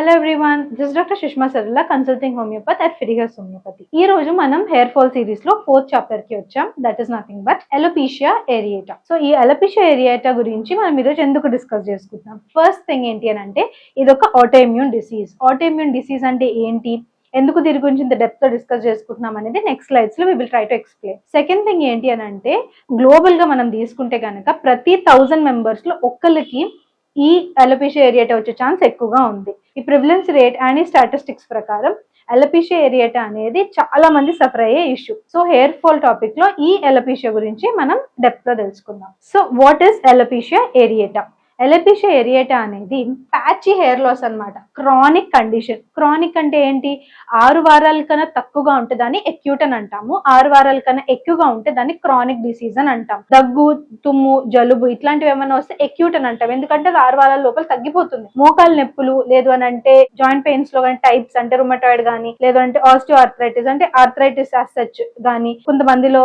Hello everyone this doctor Sushma Sarala consulting homeopathy at Fiticus homeopathy ఈ రోజు మనం hair fall సిరీస్లో fourth చాప్టర్కి వచ్చాం. That is nothing but alopecia areata so ఈ ఎలోపీషియా ఏరియేటా గురించి మనం ఈరోజు ఎందుకు డిస్కస్ చేసుకుంటున్నాం? ఫస్ట్ థింగ్ ఏంటి అని అంటే ఇది ఒక ఆటోఇమ్యూన్ డిసీజ్ ఆటోఇమ్యూన్ డిసీజ్ అంటే ఏంటి? ఎందుకు దీని గురించి ఇంత డెప్త్తో డిస్కస్ చేసుకుంటున్నాం అనేది next స్లైడ్స్లో we will try to explain second thing ఏంటి అని అంటే గ్లోబల్గా మనం తీసుకుంటే కనుక ప్రతి థౌజండ్ మెంబర్స్లో ఒక్కరికి ఈ అలోపేషియా ఏరియాటా వచ్చే ఛాన్స్ ఎక్కువగా ఉంది. ఈ ప్రివిలెన్స్ రేట్ అండ్ ఈ స్టాటిస్టిక్స్ ప్రకారం ఎలపీషియా ఏరియాటా అనేది చాలా మంది సఫర్ అయ్యే ఇష్యూ సో హెయిర్ ఫాల్ టాపిక్లో ఈ ఎలపీషియా గురించి మనం డెప్త్లో తెలుసుకుందాం. So what is alopecia areata alopecia areata అనేది ప్యాచీ హెయిర్ లాస్ అన్నమాట. క్రానిక్ కండిషన్ క్రానిక్ అంటే ఏంటి? ఆరు వారాల కన్నా తక్కువగా ఉంటే దాన్ని ఎక్యూట్ అని అంటాము. ఆరు వారాల కన్నా ఎక్కువగా ఉంటే దాన్ని క్రానిక్ డిసీజ్ అని అంటాం దగ్గు తుమ్ము జలుబు ఇట్లాంటివి ఏమైనా వస్తే ఎక్యూట్ అని అంటాం ఎందుకంటే అది ఆరు వారాల లోపల తగ్గిపోతుంది. మోకాలు నొప్పులు లేదు అని అంటే జాయింట్ పెయిన్స్లో కానీ టైప్స్ అంటే రుమటాయిడ్ కానీ లేదంటే ఆస్టియో ఆర్థరైటిస్ అంటే ఆర్థరైటిస్ సచ్ కానీ కొంతమందిలో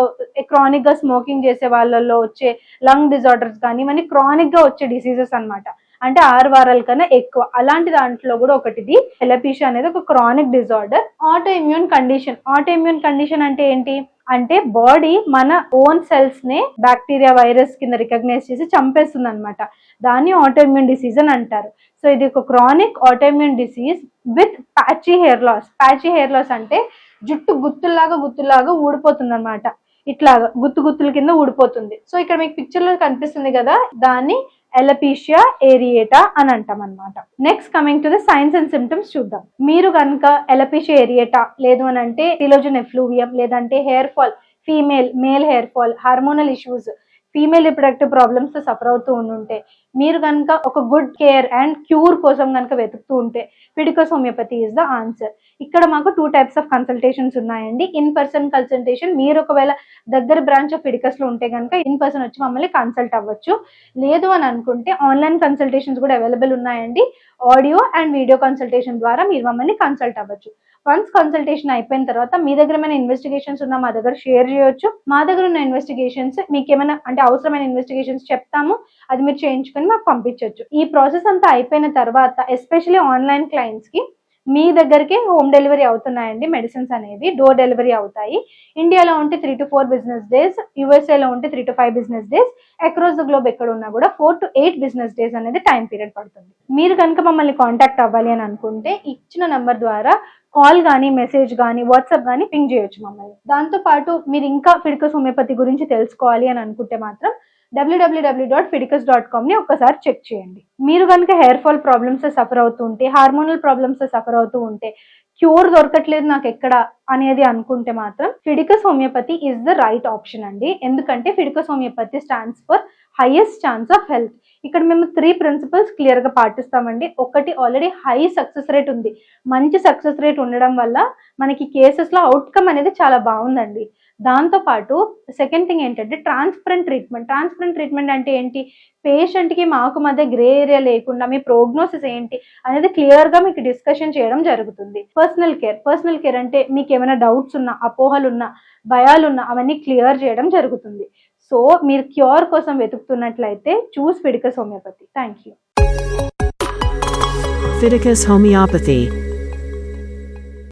క్రానిక్గా స్మోకింగ్ చేసే వాళ్ళలో వచ్చే లంగ్ డిజార్డర్స్ కానీ ఇవన్నీ క్రానిక్గా వచ్చే డిసీజెస్ అన్నమాట. అంటే ఆరు వారాల కన్నా ఎక్కువ. అలాంటి దాంట్లో కూడా ఒకటిది ఎలపీషియా అనేది ఒక chronic disorder autoimmune condition autoimmune condition అంటే ఏంటి? అంటే బాడీ మన ఓన్ సెల్స్ నే బ్యాక్టీరియా వైరస్ కింద రికగ్నైజ్ చేసి చంపేస్తుంది అనమాట దాన్ని ఆటోఇమ్యూన్ డిసీజ్ అని అంటారు. సో ఇది ఒక chronic autoimmune disease with patchy hair loss patchy hair loss అంటే జుట్టు గుత్తుల్లాగా గుత్తుల్లాగా ఊడిపోతుంది అనమాట ఇట్లాగా గుత్తు గుత్తుల కింద ఊడిపోతుంది. సో ఇక్కడ మీకు పిక్చర్లో కనిపిస్తుంది కదా దాన్ని ఎలపీషియా ఏరియేటా అని అంటాం అనమాట next coming to the signs and symptoms చూద్దాం. మీరు కనుక ఎలపీషియా ఏరియేటా లేదు అని అంటే టిలోజన్ ఎఫ్లూవియం లేదంటే hair fall female male hair fall hormonal issues female reproductive problems suffer అవుతూ ఉండుంటే మీరు కనుక ఒక గుడ్ కేర్ అండ్ క్యూర్ కోసం కనుక వెతుకుతూ ఉంటే Fiticus homeopathy is the answer ఇక్కడ మాకు టూ టైప్స్ ఆఫ్ కన్సల్టేషన్స్ ఉన్నాయండి. ఇన్ పర్సన్ కన్సల్టేషన్ మీరు ఒకవేళ దగ్గర బ్రాంచ్ ఆఫ్ ఫిడికస్లో ఉంటే కనుక ఇన్ పర్సన్ వచ్చి మమ్మల్ని కన్సల్ట్ అవ్వచ్చు. లేదు అని అనుకుంటే ఆన్లైన్ కన్సల్టేషన్స్ కూడా అవైలబుల్ ఉన్నాయండి. ఆడియో అండ్ వీడియో కన్సల్టేషన్ ద్వారా మీరు మమ్మల్ని కన్సల్ట్ అవ్వచ్చు. వన్స్ కన్సల్టేషన్ అయిపోయిన తర్వాత మీ దగ్గర ఏమైనా ఇన్వెస్టిగేషన్స్ ఉన్నా మా దగ్గర షేర్ చేయొచ్చు. మా దగ్గర ఉన్న ఇన్వెస్టిగేషన్స్ మీకు ఏమైనా అంటే అవసరమైన ఇన్వెస్టిగేషన్స్ చెప్తాము. అది మీరు చేయించుకొని మాకు పంపించవచ్చు ఈ ప్రాసెస్ అంతా అయిపోయిన తర్వాత ఎస్పెషల్లీ ఆన్లైన్ క్లయింట్స్కి మీ దగ్గరికి హోమ్ డెలివరీ అవుతున్నాయండి మెడిసిన్స్ అనేవి. డోర్ డెలివరీ అవుతాయి. ఇండియాలో ఉంటే three to four business days యూఎస్ఏలో ఉంటే three to five business days across the globe ఎక్కడ ఉన్నా కూడా four to eight business days అనేది టైం పీరియడ్ పడుతుంది. మీరు కనుక మమ్మల్ని కాంటాక్ట్ అవ్వాలి అని అనుకుంటే ఇచ్చిన నెంబర్ ద్వారా కాల్ కానీ మెసేజ్ కానీ వాట్సాప్ కానీ పింగ్ చేయొచ్చు మమ్మల్ని. దాంతో పాటు మీరు ఇంకా ఫిడ్కస్ హోమియోపతి గురించి తెలుసుకోవాలి అని అనుకుంటే మాత్రం డబ్ల్యూడబ్ల్యూడబ్ల్యూ డాట్ ఫిడికస్ డాట్ కామ్ని ఒకసారి చెక్ చేయండి. మీరు కనుక హెయిర్ ఫాల్ ప్రాబ్లమ్స్ సఫర్ అవుతూ ఉంటే హార్మోనల్ ప్రాబ్లమ్స్ సఫర్ అవుతూ ఉంటే క్యూర్ దొరకట్లేదు నాకు ఎక్కడ అనేది అనుకుంటే మాత్రం Fiticus homeopathy is the right option అండి. ఎందుకంటే Fiticus homeopathy stands for highest chance of health ఇక్కడ మేము త్రీ ప్రిన్సిపల్స్ క్లియర్గా పాటిస్తామండి. ఒకటి ఆల్రెడీ హై సక్సెస్ రేట్ ఉంది. మంచి సక్సెస్ రేట్ ఉండడం వల్ల మనకి కేసెస్లో అవుట్కమ్ అనేది చాలా బాగుందండి. దాంతో పాటు సెకండ్ థింగ్ ఏంటంటే ట్రాన్స్పరెంట్ ట్రీట్మెంట్ ట్రాన్స్పరెంట్ ట్రీట్మెంట్ అంటే ఏంటి? పేషెంట్కి మాకు మధ్య గ్రే ఏరియా లేకుండా మీ ప్రోగ్నోసిస్ ఏంటి అనేది క్లియర్గా మీకు డిస్కషన్ చేయడం జరుగుతుంది. పర్సనల్ కేర్ పర్సనల్ కేర్ అంటే మీకు ఏమైనా డౌట్స్ ఉన్నా అపోహలు ఉన్నా భయాలు ఉన్నా అవన్నీ క్లియర్ చేయడం జరుగుతుంది. సో మీరు క్యూర్ కోసం వెతుకుతున్నట్లయితే choose Fiticus homeopathy thank you Fiticus Homeopathy.